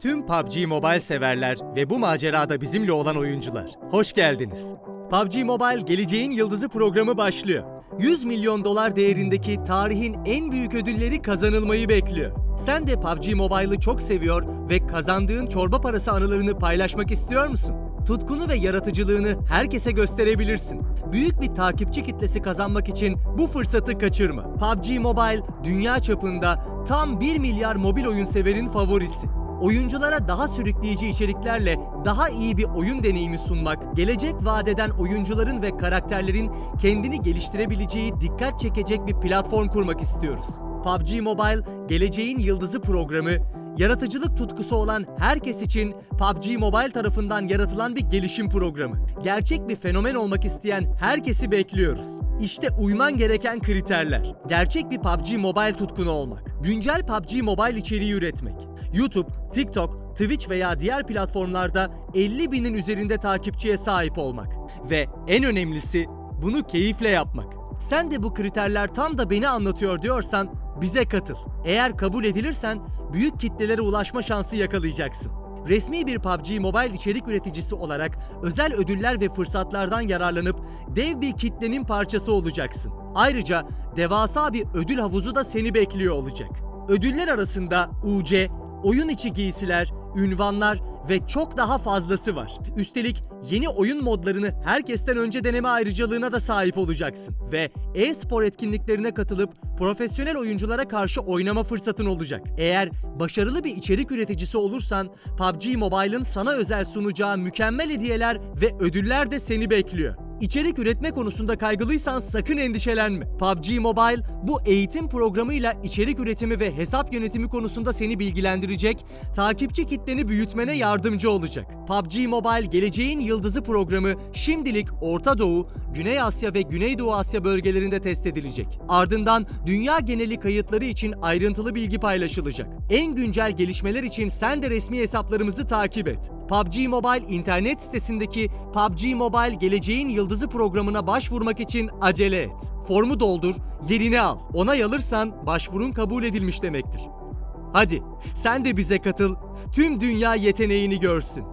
Tüm PUBG Mobile severler ve bu macerada bizimle olan oyuncular. Hoş geldiniz. PUBG Mobile Geleceğin Yıldızı programı başlıyor. 100 milyon dolar değerindeki tarihin en büyük ödülleri kazanılmayı bekliyor. Sen de PUBG Mobile'ı çok seviyor ve kazandığın çorba parası anılarını paylaşmak istiyor musun? Tutkunu ve yaratıcılığını herkese gösterebilirsin. Büyük bir takipçi kitlesi kazanmak için bu fırsatı kaçırma. PUBG Mobile dünya çapında tam 1 milyar mobil oyun severin favorisi. Oyunculara daha sürükleyici içeriklerle daha iyi bir oyun deneyimi sunmak, gelecek vadeden oyuncuların ve karakterlerin kendini geliştirebileceği dikkat çekecek bir platform kurmak istiyoruz. PUBG Mobile, Geleceğin Yıldızı programı, yaratıcılık tutkusu olan herkes için PUBG Mobile tarafından yaratılan bir gelişim programı. Gerçek bir fenomen olmak isteyen herkesi bekliyoruz. İşte uyman gereken kriterler. Gerçek bir PUBG Mobile tutkunu olmak. Güncel PUBG Mobile içeriği üretmek. YouTube, TikTok, Twitch veya diğer platformlarda 50 binin üzerinde takipçiye sahip olmak. Ve en önemlisi bunu keyifle yapmak. Sen de bu kriterler tam da beni anlatıyor diyorsan bize katıl. Eğer kabul edilirsen büyük kitlelere ulaşma şansı yakalayacaksın. Resmi bir PUBG Mobile içerik üreticisi olarak özel ödüller ve fırsatlardan yararlanıp dev bir kitlenin parçası olacaksın. Ayrıca devasa bir ödül havuzu da seni bekliyor olacak. Ödüller arasında UC, oyun içi giysiler, ünvanlar ve çok daha fazlası var. Üstelik yeni oyun modlarını herkesten önce deneme ayrıcalığına da sahip olacaksın. Ve e-spor etkinliklerine katılıp profesyonel oyunculara karşı oynama fırsatın olacak. Eğer başarılı bir içerik üreticisi olursan PUBG Mobile'ın sana özel sunacağı mükemmel hediyeler ve ödüller de seni bekliyor. İçerik üretme konusunda kaygılıysan sakın endişelenme. PUBG Mobile bu eğitim programıyla içerik üretimi ve hesap yönetimi konusunda seni bilgilendirecek, takipçi kitleni büyütmene yardımcı olacak. PUBG Mobile Geleceğin Yıldızı programı şimdilik Orta Doğu, Güney Asya ve Güneydoğu Asya bölgelerinde test edilecek. Ardından dünya geneli kayıtları için ayrıntılı bilgi paylaşılacak. En güncel gelişmeler için sen de resmi hesaplarımızı takip et. PUBG Mobile internet sitesindeki PUBG Mobile Geleceğin Yıldızı programına başvurmak için acele et. Formu doldur, yerini al. Onay alırsan başvurun kabul edilmiş demektir. Hadi sen de bize katıl, tüm dünya yeteneğini görsün.